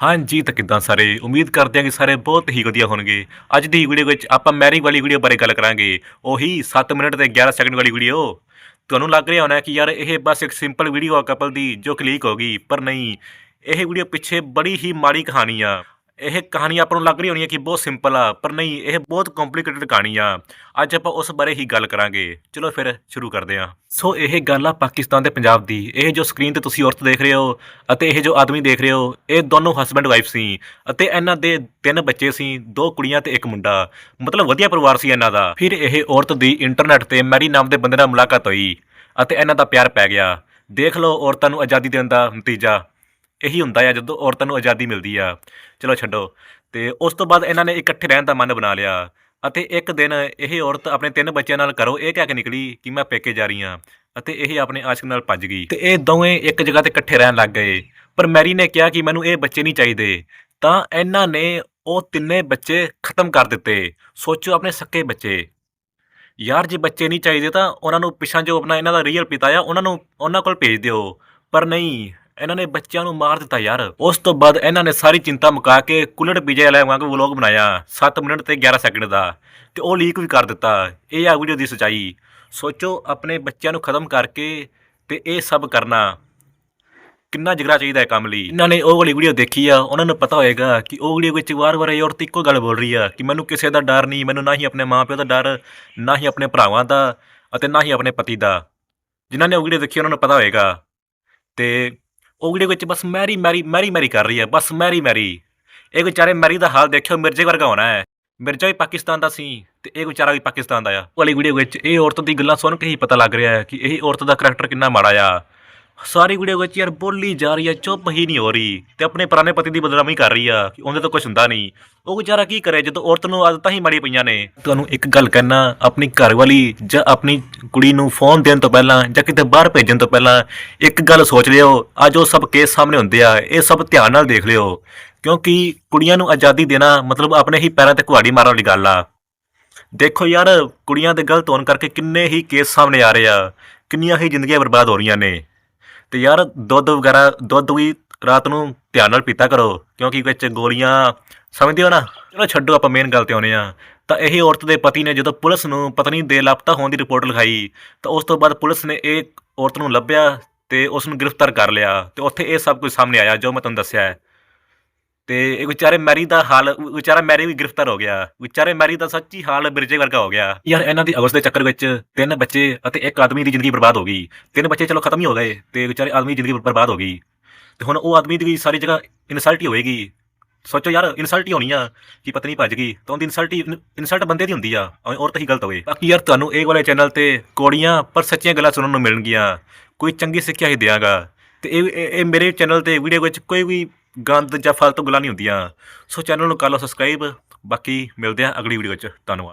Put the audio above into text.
ਹਾਂਜੀ ਤਾਂ ਕਿੱਦਾਂ ਸਾਰੇ? ਉਮੀਦ ਕਰਦੇ ਹਾਂ ਕਿ ਸਾਰੇ ਬਹੁਤ ਹੀ ਵਧੀਆ ਹੋਣਗੇ। ਅੱਜ ਦੀ ਵੀਡੀਓ ਵਿੱਚ ਆਪਾਂ ਮੈਰਿਜ ਵਾਲੀ ਵੀਡੀਓ ਬਾਰੇ ਗੱਲ ਕਰਾਂਗੇ। ਉਹੀ 7 ਮਿੰਟ ਤੇ 11 ਸੈਕਿੰਡ ਵਾਲੀ ਵੀਡੀਓ ਤੁਹਾਨੂੰ ਲੱਗ ਰਿਹਾ ਹੋਣਾ ਕਿ ਯਾਰ ਇਹ ਬਸ ਇੱਕ ਸਿੰਪਲ ਵੀਡੀਓ ਆ ਕਪਲ ਦੀ, ਜੋ ਕਲੀਕ ਹੋ ਗਈ, ਪਰ ਨਹੀਂ, ਇਹ ਵੀਡੀਓ ਪਿੱਛੇ ਬੜੀ ਹੀ ਮਾੜੀ ਕਹਾਣੀ ਆ। ਇਹ ਕਹਾਣੀ ਆਪਾਂ ਨੂੰ ਲੱਗ ਰਹੀ ਹੋਣੀ ਹੈ ਕਿ ਬਹੁਤ ਸਿੰਪਲ ਆ, ਪਰ ਨਹੀਂ, ਇਹ ਬਹੁਤ ਕੰਪਲਿਕੇਟਡ ਕਹਾਣੀ ਆ। ਅੱਜ ਆਪਾਂ ਉਸ ਬਾਰੇ ਹੀ ਗੱਲ ਕਰਾਂਗੇ। ਚਲੋ ਫਿਰ ਸ਼ੁਰੂ ਕਰਦੇ ਹਾਂ। ਸੋ ਇਹ ਗੱਲ ਆ ਪਾਕਿਸਤਾਨ ਤੇ ਪੰਜਾਬ ਦੀ। ਇਹ ਜੋ ਸਕਰੀਨ ਤੇ ਤੁਸੀਂ ਔਰਤ ਦੇਖ ਰਹੇ ਹੋ ਅਤੇ ਇਹ ਜੋ ਆਦਮੀ ਦੇਖ ਰਹੇ ਹੋ, ਇਹ ਦੋਨੋਂ ਹਸਬੰਡ ਵਾਈਫ ਸੀ ਅਤੇ ਇਹਨਾਂ ਦੇ ਤਿੰਨ ਬੱਚੇ ਸੀ, ਦੋ ਕੁੜੀਆਂ ਤੇ ਇੱਕ ਮੁੰਡਾ। ਮਤਲਬ ਵਧੀਆ ਪਰਿਵਾਰ ਸੀ ਇਹਨਾਂ ਦਾ। ਫਿਰ ਇਹ ਔਰਤ ਦੀ ਇੰਟਰਨੈਟ ਤੇ ਮੈਰੀ ਨਾਮ ਦੇ ਬੰਦੇ ਨਾਲ ਮੁਲਾਕਾਤ ਹੋਈ ਅਤੇ ਇਹਨਾਂ ਦਾ ਪਿਆਰ ਪੈ ਗਿਆ। ਦੇਖ ਲਓ ਔਰਤਾਂ ਨੂੰ ਆਜ਼ਾਦੀ ਦੇਣ ਦਾ ਨਤੀਜਾ। ਇਹੀ ਹੁੰਦਾ ਆ ਜਦੋਂ ਔਰਤਾਂ ਨੂੰ ਆਜ਼ਾਦੀ ਮਿਲਦੀ ਆ। ਚਲੋ ਛੱਡੋ। ਤੇ ਉਸ ਤੋਂ ਬਾਅਦ ਇਹਨਾਂ ਨੇ ਇਕੱਠੇ ਰਹਿਣ ਦਾ ਮਨ ਬਣਾ ਲਿਆ। ਅਤੇ ਇੱਕ ਦਿਨ ਇਹ ਔਰਤ ਆਪਣੇ ਤਿੰਨ ਬੱਚਿਆਂ ਨਾਲ ਘਰੋਂ ਇਹ ਕਹਿ ਕੇ ਨਿਕਲੀ ਕਿ ਮੈਂ ਪੇਕੇ ਜਾ ਰਹੀ ਹਾਂ ਅਤੇ ਇਹ ਆਪਣੇ ਆਸ਼ਕ ਨਾਲ ਭੱਜ ਗਈ। ਤੇ ਇਹ ਦੋਵੇਂ ਇੱਕ ਜਗ੍ਹਾ ਤੇ ਇਕੱਠੇ ਰਹਿਣ ਲੱਗ ਗਏ। ਪਰ ਮੈਰੀ ਨੇ ਕਿਹਾ ਕਿ ਮੈਨੂੰ ਇਹ ਬੱਚੇ ਨਹੀਂ ਚਾਹੀਦੇ। ਤਾਂ ਇਹਨਾਂ ਨੇ ਉਹ ਤਿੰਨੇ ਬੱਚੇ ਖਤਮ ਕਰ ਦਿੱਤੇ। ਸੋਚੋ ਆਪਣੇ ਸੱਕੇ ਬੱਚੇ। ਯਾਰ, ਜੇ ਬੱਚੇ ਨਹੀਂ ਚਾਹੀਦੇ ਤਾਂ ਉਹਨਾਂ ਨੂੰ ਪਿਛਾਂ ਜੋ ਆਪਣਾ ਇਹਨਾਂ ਦਾ ਰੀਅਲ ਪਿਤਾ ਆ, ਉਹਨਾਂ ਨੂੰ, ਉਹਨਾਂ ਕੋਲ ਭੇਜ ਦਿਓ। ਪਰ ਨਹੀਂ ਇਹਨਾਂ ਨੇ ਬੱਚਿਆਂ ਨੂੰ ਮਾਰ ਦਿੱਤਾ ਯਾਰ। ਉਸ ਤੋਂ ਬਾਅਦ ਇਹਨਾਂ ਨੇ ਸਾਰੀ ਚਿੰਤਾ ਮੁਕਾ ਕੇ ਕੁਲੜ ਪੀਜੇ ਵਾਲਾ ਵਾਂਗ ਵਲੌਗ ਬਣਾਇਆ 7 ਮਿੰਟ ਤੇ 11 ਸੈਕਿੰਡ ਦਾ, ਤੇ ਉਹ ਲੀਕ ਵੀ ਕਰ ਦਿੱਤਾ। ਇਹ ਆ ਵੀਡੀਓ ਦੀ ਸਚਾਈ। ਸੋਚੋ ਆਪਣੇ ਬੱਚਿਆਂ ਨੂੰ ਖਤਮ ਕਰਕੇ ਤੇ ਇਹ ਸਭ ਕਰਨਾ। ਕਿੰਨਾ ਜਿਗਰਾ ਚਾਹੀਦਾ ਹੈ ਕੰਮ ਲਈ। ਇਹਨਾਂ ਨੇ ਉਹ ਵਾਲੀ ਵੀਡੀਓ ਦੇਖੀ ਆ, ਉਹਨਾਂ ਨੂੰ ਪਤਾ ਹੋਏਗਾ ਕਿ ਉਹ ਵੀਡੀਓ ਵਿੱਚ ਵਾਰ-ਵਾਰ ਇਹ ਔਰਤ ਇੱਕੋ ਗੱਲ ਬੋਲ ਰਹੀ ਆ ਕਿ ਮੈਨੂੰ ਕਿਸੇ ਦਾ ਡਰ ਨਹੀਂ, ਮੈਨੂੰ ਨਾ ਹੀ ਆਪਣੇ ਮਾਪਿਓ ਦਾ ਡਰ, ਨਾ ਹੀ ਆਪਣੇ ਭਰਾਵਾਂ ਦਾ ਅਤੇ ਨਾ ਹੀ ਆਪਣੇ ਪਤੀ ਦਾ। ਜਿਨ੍ਹਾਂ ਨੇ ਉਹ ਵੀਡੀਓ ਦੇਖੀ ਉਹਨਾਂ ਨੂੰ ਪਤਾ ਹੋਏਗਾ। ਤੇ ਉਹ ਵੀਡੀਓ ਵਿੱਚ ਬਸ ਮੈਰੀ ਮੈਰੀ ਮੈਰੀ ਮੈਰੀ ਕਰ ਰਹੀ ਹੈ, ਬਸ ਮੈਰੀ ਮੈਰੀ। ਇਹ ਵਿਚਾਰੇ ਮੈਰੀ ਦਾ ਹਾਲ ਦੇਖਿਓ, ਮਿਰਜ਼ੇ ਵਰਗਾ ਹੋਣਾ ਹੈ। ਮਿਰਜ਼ਾ ਵੀ ਪਾਕਿਸਤਾਨ ਦਾ ਸੀ ਤੇ ਇਹ ਵਿਚਾਰਾ ਵੀ ਪਾਕਿਸਤਾਨ ਦਾ ਆ। ਉਹ ਵਾਲੀ ਵੀਡੀਓ ਵਿੱਚ ਇਹ ਔਰਤ ਦੀ ਗੱਲਾਂ ਸੁਣ ਕੇ ਹੀ ਪਤਾ ਲੱਗ ਰਿਹਾ ਹੈ ਕਿ ਇਹ ਔਰਤ ਦਾ ਕਰੈਕਟਰ ਕਿੰਨਾ ਮਾੜਾ ਆ। ਸਾਰੀ ਵੀਡੀਓ ਵਿੱਚ ਯਾਰ ਬੋਲੀ ਜਾ ਰਹੀ ਹੈ ਚੁੱਪ ਹੀ ਨਹੀਂ ਹੋ ਰਹੀ ਤੇ ਆਪਣੇ ਪੁਰਾਣੇ ਪਤੀ ਦੀ ਬਦਨਾਮੀ ਕਰ ਰਹੀ ਆ, ਕਿ ਉਹਦੇ ਤੋਂ ਕੁਝ ਹੁੰਦਾ ਨਹੀਂ। ਉਹ ਵਿਚਾਰਾ ਕੀ ਕਰੇ, ਜਦੋਂ ਔਰਤ ਨੂੰ ਆਦਤਾਂ ਹੀ ਮਾੜੀ ਪਈਆਂ ਨੇ। ਤੁਹਾਨੂੰ ਇੱਕ ਗੱਲ ਕਹਿਣਾ ਆਪਣੀ ਘਰਵਾਲੀ ਜਾਂ ਆਪਣੀ ਕੁੜੀ ਨੂੰ ਫੋਨ ਦੇਣ ਤੋਂ ਪਹਿਲਾਂ ਜਾਂ ਕਿਤੇ ਬਾਹਰ ਭੇਜਣ ਤੋਂ ਪਹਿਲਾਂ ਇੱਕ ਗੱਲ ਸੋਚ ਲਿਓ, ਅੱਜ ਉਹ ਸਭ ਕੇਸ ਸਾਹਮਣੇ ਹੁੰਦੇ ਆ, ਇਹ ਸਭ ਧਿਆਨ ਨਾਲ ਦੇਖ ਲਿਓ। ਕਿਉਂਕਿ ਕੁੜੀਆਂ ਨੂੰ ਆਜ਼ਾਦੀ ਦੇਣਾ ਮਤਲਬ ਆਪਣੇ ਹੀ ਪੈਰਾਂ ਤੇ ਕੁਹਾੜੀ ਮਾਰਨ ਵਾਲੀ ਗੱਲ ਆ। ਦੇਖੋ ਯਾਰ, ਕੁੜੀਆਂ ਦੇ ਗਲਤ ਹੋਣ ਕਰਕੇ ਕਿੰਨੇ ਹੀ ਕੇਸ ਸਾਹਮਣੇ ਆ ਰਹੇ ਆ, ਕਿੰਨੀਆਂ ਹੀ ਜ਼ਿੰਦਗੀਆਂ ਬਰਬਾਦ ਹੋ ਰਹੀਆਂ ਨੇ। ਤੇ ਯਾਰ ਦੁੱਧ ਵਗੈਰਾ, ਦੁੱਧ ਵੀ ਰਾਤ ਨੂੰ ਧਿਆਨ ਨਾਲ ਪੀਤਾ ਕਰੋ, ਕਿਉਂਕਿ ਵਿੱਚ ਗੋਲੀਆਂ ਸਮਝਦੇ ਹੋ ਨਾ? ਚਲੋ ਛੱਡੋ, ਆਪਾਂ ਮੇਨ ਗੱਲ ਤੇ ਆਉਨੇ ਆ ਤਾਂ ਇਹ ਔਰਤ ਦੇ ਪਤੀ ਨੇ ਜਦੋਂ ਪੁਲਿਸ ਨੂੰ ਪਤਨੀ ਦੇ ਲਾਪਤਾ ਹੋਣ ਦੀ ਰਿਪੋਰਟ ਲਿਖਾਈ, ਤਾਂ ਉਸ ਤੋਂ ਬਾਅਦ ਪੁਲਿਸ ਨੇ ਇਹ ਔਰਤ ਨੂੰ ਲੱਭਿਆ ਤੇ ਉਸ ਨੂੰ ਗ੍ਰਿਫਤਾਰ ਕਰ ਲਿਆ ਤੇ ਉੱਥੇ ਇਹ ਸਭ ਕੁਝ ਸਾਹਮਣੇ ਆਇਆ ਜੋ ਮੈਂ ਤੁਹਾਨੂੰ ਦੱਸਿਆ ਹੈ। ਤੇ ਵਿਚਾਰੇ ਮੈਰੀ ਦਾ ਹਾਲ, ਵਿਚਾਰਾ ਮੈਰੀ ਵੀ ਗ੍ਰਿਫਤਾਰ ਹੋ ਗਿਆ। ਵਿਚਾਰੇ ਮੈਰੀ ਦਾ ਸੱਚੀ ਹਾਲ ਬਿਰਜੇ ਵਰਗਾ ਹੋ ਗਿਆ। ਯਾਰ ਇਹਨਾਂ ਦੀ ਅਗਸਤ ਦੇ ਚੱਕਰ ਵਿੱਚ ਤਿੰਨ ਬੱਚੇ ਅਤੇ ਇੱਕ ਆਦਮੀ ਦੀ ਜ਼ਿੰਦਗੀ ਬਰਬਾਦ ਹੋ ਗਈ। ਤਿੰਨ ਬੱਚੇ ਚਲੋ ਖਤਮ ਹੀ ਹੋ ਗਏ ਤੇ ਵਿਚਾਰੇ ਆਦਮੀ ਦੀ ਜ਼ਿੰਦਗੀ ਬਰਬਾਦ ਹੋ ਗਈ। ਤੇ ਹੁਣ ਉਹ ਆਦਮੀ ਦੀ ਸਾਰੀ ਜਗ੍ਹਾ ਇਨਸਲਟ ਹੀ ਹੋਏਗੀ ਸੋਚੋ ਯਾਰ, ਇਨਸਲਟ ਹੀ ਹੋਣੀ ਆ ਕਿ ਪਤਨੀ ਭੱਜ ਗਈ। ਤਾਂ ਉਹਦੀ ਇਨਸਲਟ ਹੀ, ਇਨਸਲਟ ਬੰਦੇ ਦੀ ਹੁੰਦੀ ਆ ਔਰਤ ਹੀ ਗਲਤ ਹੋਵੇ। ਬਾਕੀ ਯਾਰ ਤੁਹਾਨੂੰ ਇਹ ਵਾਲੇ ਚੈਨਲ ਤੇ ਕੋੜੀਆਂ ਪਰ ਸੱਚੀਆਂ ਗੱਲਾਂ ਸੁਣਨ ਨੂੰ ਮਿਲਣਗੀਆਂ। ਕੋਈ ਚੰਗੀ ਸਿੱਖਿਆ ਹੀ ਦਿਆਂਗਾ। ਤੇ ਇਹ ਇਹ ਮੇਰੇ ਚੈਨਲ ਤੇ ਵੀਡੀਓ ਵਿੱਚ ਕੋਈ ਵੀ ਗੰਦ ਜਾਂ ਫਾਲਤੂ ਗੱਲਾਂ ਨਹੀਂ ਹੁੰਦੀਆਂ। ਸੋ ਚੈਨਲ ਨੂੰ ਕਰ ਲਓ ਸਬਸਕ੍ਰਾਈਬ ਬਾਕੀ ਮਿਲਦੇ ਹਾਂ ਅਗਲੀ ਵੀਡੀਓ ਵਿੱਚ। ਧੰਨਵਾਦ।